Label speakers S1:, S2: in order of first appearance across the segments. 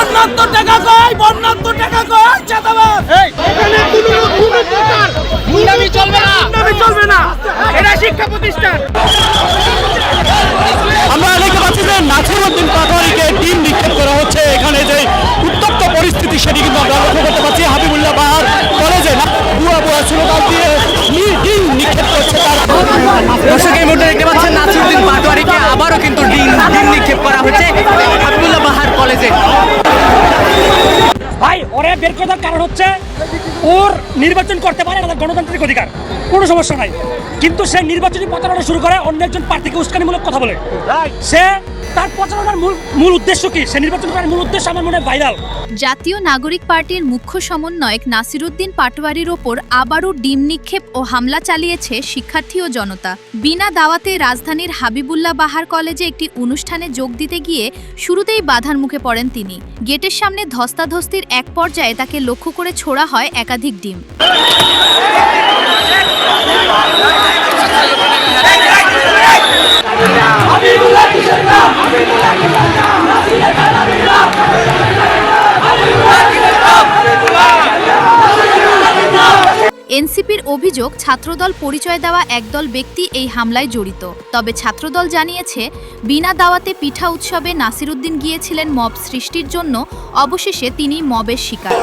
S1: বন্যাত্ম টাকা কই বন্যাত্ম টাকা কই চাঁদাবাজ
S2: গুন্ডামি চলবে না।
S1: গুন্ডামি চলবে না। এটা শিক্ষা প্রতিষ্ঠান।
S3: আমরা দেখতে পাচ্ছি যে নাসিরউদ্দিন পাটোয়ারিকে টিম নিক্ষেপ করা হচ্ছে। এখানে যে উত্তপ্ত পরিস্থিতি সেটি কিন্তু আমরা লক্ষ্য করতে পারছি হাবিবুল্লাহ বাহার কলেজে না বুয়া বুয়া স্লোগান দিয়ে টিম নিক্ষেপ করছে তার।
S2: দর্শক এই মুহূর্তে দেখতে পাচ্ছেন নাসিরুদ্দিন পাটোয়ারিকে আবারও কিন্তু ডিম ডিম নিক্ষেপ করা হচ্ছে হাবিবুল্লাহ বাহার কলেজে।
S4: ভাই ওরে বের করার কারণ হচ্ছে ওর নির্বাচন করতে পারে আমাদের গণতান্ত্রিক অধিকার। কোনো সমস্যা নাই। কিন্তু সে নির্বাচনী প্রচারণা শুরু করে অন্য একজন প্রার্থীকে উস্কানিমূলক কথা বলে। সে তার প্রচারণার মূল মূল উদ্দেশ্য কি? সে নির্বাচন করার মূল উদ্দেশ্য আমার মনে ভাইরাল
S5: জাতীয় নাগরিক পার্টির মুখ্য সমন্বয়ক নাসিরুদ্দিন পাটোয়ারির ওপর আবারও ডিম নিক্ষেপ ও হামলা চালিয়েছে শিক্ষার্থী ও জনতা। বিনা দাওয়াতে রাজধানীর হাবিবুল্লাহ বাহার কলেজে একটি অনুষ্ঠানে যোগ দিতে গিয়ে শুরুতেই বাধার মুখে পড়েন তিনি। গেটের সামনে ধস্তাধস্তির এক পর্যায়ে তাকে লক্ষ্য করে ছোড়া হয় একাধিক ডিম। এনসিপির অভিযোগ, ছাত্রদল পরিচয় দেওয়া একদল ব্যক্তি এই হামলায় জড়িত। তবে ছাত্রদল জানিয়েছে, বিনা দাওয়াতে পিঠা উৎসবে নাসিরুদ্দিন গিয়েছিলেন মব সৃষ্টির জন্য, অবশেষে তিনি মবের শিকার।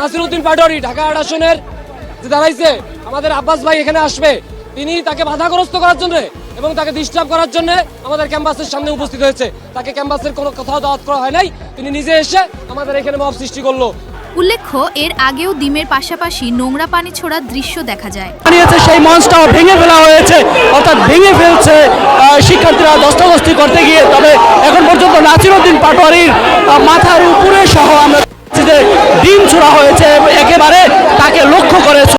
S6: নাসিরউদ্দিন পাটোয়ারি, ঢাকা আট আসনের যে দাঁড়াইছে, আমাদের আব্বাস ভাই এখানে আসবে। তিনি তাকে বাধাগ্রস্ত করার জন্য এবং তাকে ডিস্টার্ব করার জন্য আমাদের ক্যাম্পাসের সামনে উপস্থিত হয়েছে। তাকে ক্যাম্পাসের কোনো কোথাও দাওয়াত করা হয় নাই। তিনি নিজে এসে আমাদের এখানে মব সৃষ্টি করল।
S5: উল্লেখ্য, এর আগেও ডিমের পাশাপাশি নোংরা পানি ছোড়ার দৃশ্য দেখা যায়।
S3: বানিয়েছে সেই মঞ্চটাও ভেঙে ফেলা হয়েছে। অর্থাৎ ভেঙে ফেলছে শিক্ষার্থীরা দস্তদস্তি করতে গিয়ে। তবে এখন পর্যন্ত নাসিরউদ্দিন পাটোয়ারির মাথার উপরে